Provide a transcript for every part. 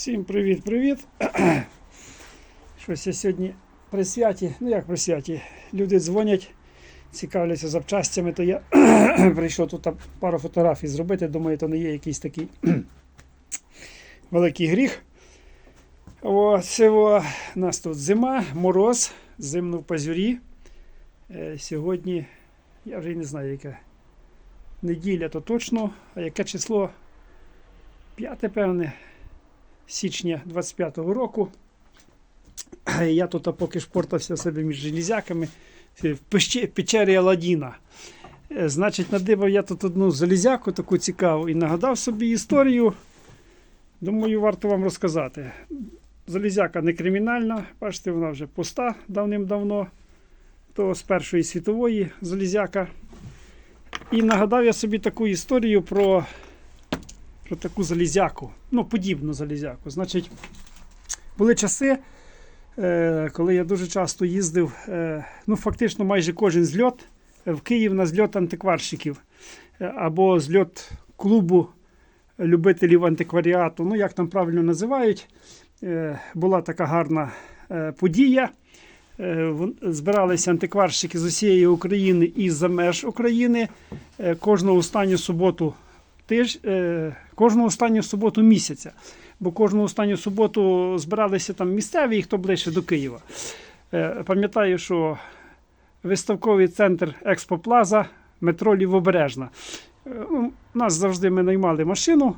Всім привіт-привіт. Щось я сьогодні при святі, ну як при святі, люди дзвонять, цікавляться запчастями, то я прийшов тут пару фотографій зробити. Думаю, то не є якийсь такий великий гріх. О, це о, у нас тут зима, мороз, зимно в пазюрі. Е, сьогодні, я вже не знаю, яке неділя, то точно, а яке число? П'яте, певне січня 25-го року. Я тут поки шпортався себе між железяками в печері Аладдіна. Е, Значить, надибав я тут одну залізяку таку цікаву і нагадав собі історію. Думаю, варто вам розказати. Залізяка не кримінальна, бачите, вона вже пуста давним-давно. То з Першої світової залізяка. І нагадав я собі таку історію про про таку залізяку, ну, подібну залізяку. Значить, були часи, е, коли я дуже часто їздив, е, ну, фактично майже кожен зльот е, в Київ на зльот антикварщиків або зльот клубу любителів антикваріату, ну, як там правильно називають. Була така гарна подія. Збиралися антикварщики з усієї України і за меж України кожну останню суботу тиж, е, кожну останню суботу місяця. Бо кожну останню суботу збиралися там місцеві, і хто ближче до Києва. Е, пам'ятаю, що виставковий центр Експоплаза, метро Лівобережна. Е, ну, нас завжди ми наймали машину.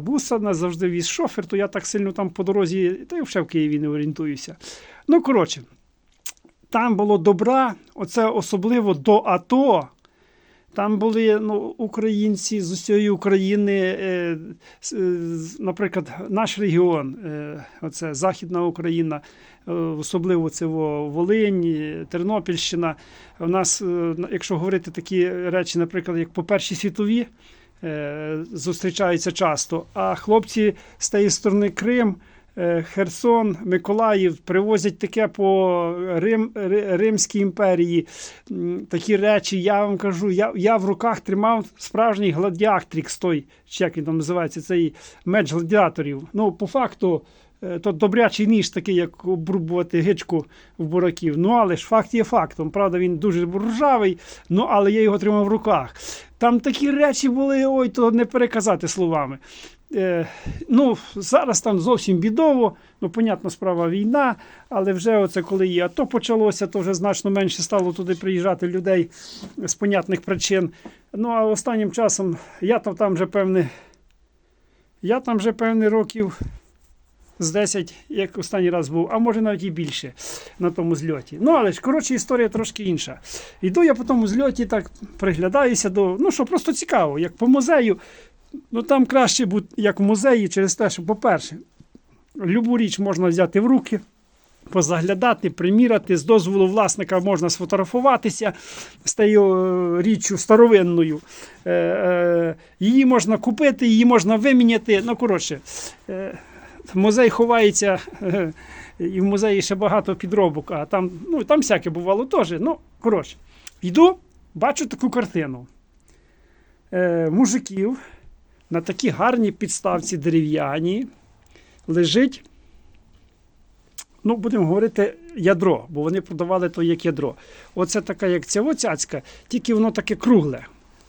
Буса нас завжди віз шофер, то я так сильно там по дорозі, та й вже в Києві не орієнтуюся. Ну, коротше, там було добра, оце особливо до АТО. Там були ну, українці з усієї України, е, е, наприклад, наш регіон, е, оце Західна Україна, особливо це Волинь, Тернопільщина. У нас, якщо говорити такі речі, наприклад, як по Першій світовій, е, зустрічаються часто. А хлопці з тієї сторони Крим. Е, Херсон, Миколаїв привозять таке по Рим, Римській імперії. Такі речі, я вам кажу, я, я в руках тримав справжній гладіатрікс, той, чи як він там називається, цей меч гладіаторів. Ну, по факту, е, то добрячий ніж такий, як обрубувати гичку в бураків. Ну, але ж факт є фактом. Правда, він дуже ржавий, ну але я його тримав в руках. Там такі речі були, ой, то не переказати словами. Е, ну, зараз там зовсім бідово, ну, понятно, справа війна, але вже оце коли і АТО почалося, то вже значно менше стало туди приїжджати людей з понятних причин. Ну, а останнім часом я там, там вже певне, я там вже певний років з 10, як останній раз був, а може навіть і більше на тому зльоті. Ну, але ж, коротше, історія трошки інша. Йду я по тому зльоті, так приглядаюся до. Ну, що просто цікаво, як по музею. Ну там краще бути як в музеї, через те, що, по-перше, любу річ можна взяти в руки, позаглядати, приміряти, з дозволу власника можна сфотографуватися з тією е, річчю старовинною. Е, е, її можна купити, її можна виміняти. Ну, коротше, музей ховається, і в музеї ще багато підробок, а там, ну, там всяке бувало теж. Ну, коротше, йду, бачу таку картину. Е, мужиків на такій гарній підставці дерев'яній лежить, ну, будемо говорити, ядро, бо вони продавали то як ядро. Оце така, як ця оцяцька, тільки воно таке кругле.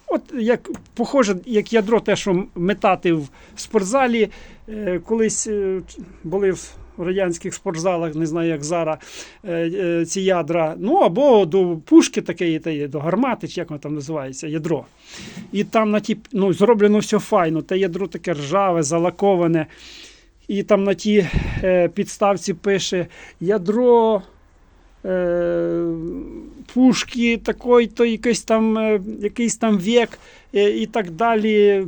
От як похоже, як ядро, те, що метати в спортзалі. Е, колись е, були в радянських спортзалах, не знаю, як зараз, е, е, ці ядра. Ну або до пушки таке, та до гармати, чи як воно там називається, ядро. І там на ті, ну, зроблено все файно. Те ядро таке ржаве, залаковане. І там на тій е, підставці пише ядро. Пушки такої, то якийсь там, якийсь там вік і так далі.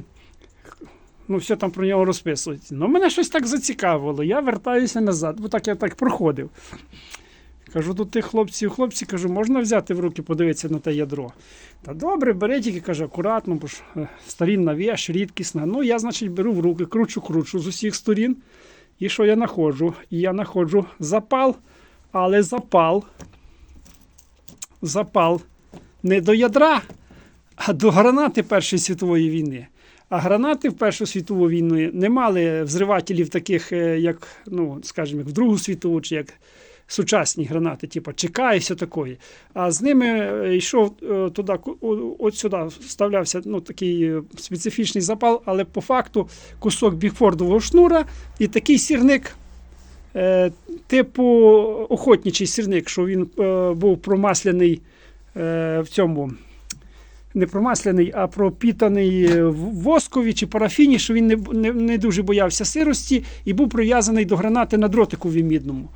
Ну, все там про нього розписується. Ну, мене щось так зацікавило. Я вертаюся назад, бо так я так проходив. Кажу до тих хлопців, хлопці, кажу, можна взяти в руки, подивитися на те ядро. Та добре, бери тільки каже, акуратно, бо ж е, старінна віч, рідкісна. Ну, я, значить, беру в руки, кручу, кручу з усіх сторін. І що я знаходжу? І я знаходжу запал, але запал. Запал не до ядра, а до гранати Першої світової війни. А гранати в Першу світову війну не мали взривателів таких, е, як, ну, скажімо, як в Другу світову, чи як сучасні гранати, типу ЧК і все таке. А з ними е, йшов е, туди, от сюди вставлявся ну, такий специфічний запал, але по факту кусок бігфордового шнура і такий сірник. Типу охотничий сірник, що він е, був промасляний е, в цьому не промасляний, а пропітаний в воскові чи парафіні, що він не, не, не дуже боявся сирості і був прив'язаний до гранати на дротику мідному.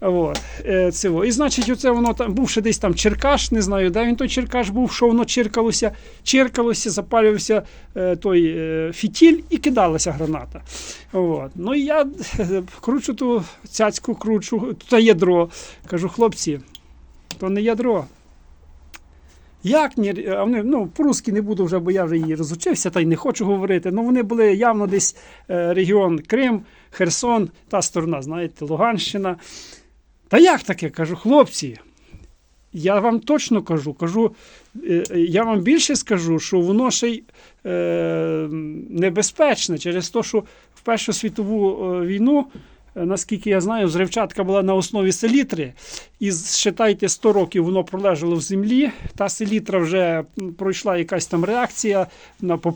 От, е, це. І значить, оце воно там був ще десь там черкаш, не знаю, де він той черкаш був, що воно черкалося, черкалося, запалювався е, той е, фітіль і кидалася граната. От. Ну і я е, кручу ту цяцьку, кручу, то ядро. Кажу, хлопці, то не ядро. Як ні, а вони, ну, по-русски не буду вже, бо я вже її розучився та й не хочу говорити. Ну вони були явно десь е, регіон Крим, Херсон, та сторона, знаєте, Луганщина. Та як таке? Кажу, хлопці, я вам точно кажу, кажу, е, е, я вам більше скажу, що воно ще й е, небезпечне через те, що в Першу світову війну, наскільки я знаю, взривчатка була на основі селітри. І считайте, 100 років воно пролежало в землі. Та селітра вже пройшла якась там реакція.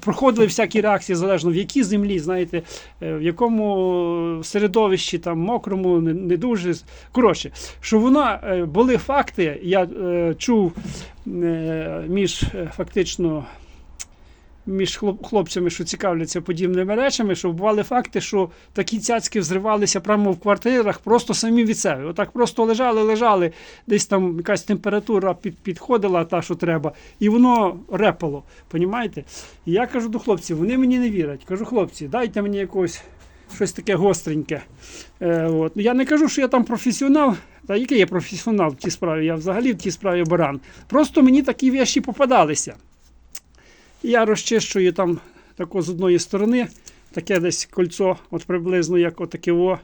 Проходили всякі реакції, залежно в якій землі, знаєте, е, в якому середовищі, там мокрому, не, не дуже. Коротше, що вона е, були факти, я е, чув е, між е, фактично. Між хлоп- хлопцями, що цікавляться подібними речами, що бували факти, що такі цяцьки взривалися прямо в квартирах, просто самі від себе. Отак просто лежали, лежали, десь там якась температура під, підходила, та, що треба, і воно репало. Понімаєте? І я кажу до хлопців, вони мені не вірять. Кажу, хлопці, дайте мені якось щось таке гостреньке. Е, от. Я не кажу, що я там професіонал. Та який я професіонал в тій справі? Я взагалі в тій справі баран. Просто мені такі вещі попадалися. Я розчищую там тако з одної сторони, таке десь кольцо, от приблизно як отаке о,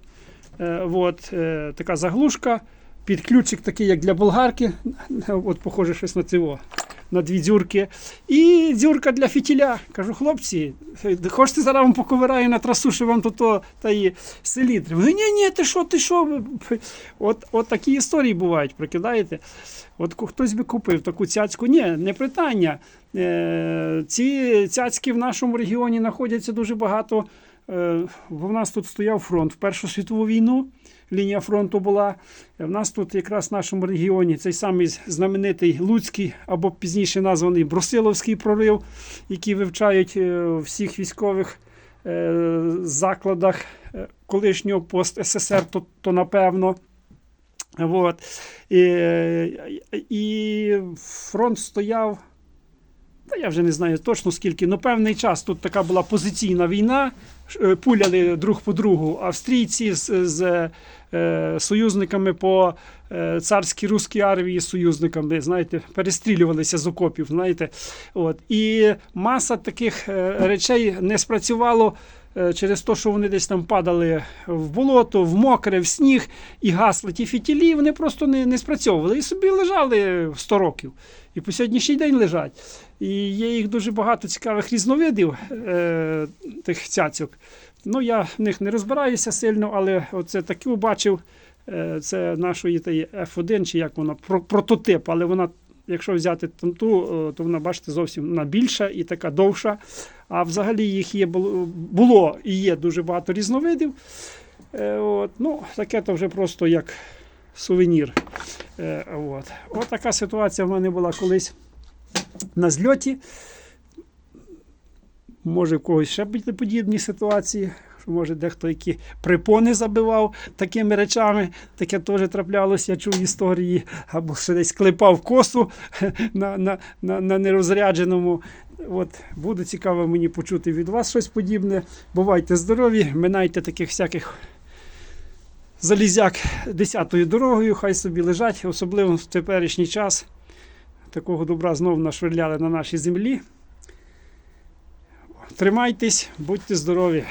е, от, е, така заглушка, під ключик такий, як для болгарки, от похоже щось на цього, на дві дзюрки. І дзюрка для фітіля. Кажу, хлопці, хочете зараз вам поковираю на трасу, що вам тут то, та і селітри. Вони, ні, ні, ти що, ти що? От, от такі історії бувають, прикидаєте? От хтось би купив таку цяцьку. Ні, не питання. Е, ці цяцьки в нашому регіоні знаходяться дуже багато. Е, в нас тут стояв фронт в Першу світову війну. Лінія фронту була. В нас тут якраз в нашому регіоні цей самий знаменитий Луцький або пізніше названий Брусиловський прорив, який вивчають е, всіх військових е, закладах е, колишнього пост СССР, то, то напевно. Вот. І, і фронт стояв. Та я вже не знаю точно скільки, але певний час тут така була позиційна війна. Е, Пуляли друг по другу австрійці з, з е, союзниками по е, царській руській армії, союзниками, знаєте, перестрілювалися з окопів. знаєте. От. І маса таких е, речей не спрацювало через те, що вони десь там падали в болото, в мокре, в сніг і гасли ті фітілі, вони просто не, не спрацьовували і собі лежали 100 років. І по сьогоднішній день лежать. І є їх дуже багато цікавих різновидів е, тих цяцьок. Ну, я в них не розбираюся сильно, але оце таку бачив. Е, це нашої тієї F1, чи як вона, про- прототип, але вона, якщо взяти там ту, е, то вона, бачите, зовсім вона більша і така довша. А взагалі їх є, було, було і є дуже багато різновидів. Е, от, ну, таке то вже просто як сувенір. Е, от. от така ситуація в мене була колись на зльоті. Може, в когось ще бути подібні ситуації. Що може дехто які припони забивав такими речами, таке теж траплялося, я чув історії, або ще десь клепав косу на, на, на, на нерозрядженому. От, буде цікаво мені почути від вас щось подібне. Бувайте здорові, минайте таких всяких залізяк десятою дорогою, хай собі лежать, особливо в теперішній час. Такого добра знову нашвирляли на нашій землі. Тримайтесь, будьте здорові.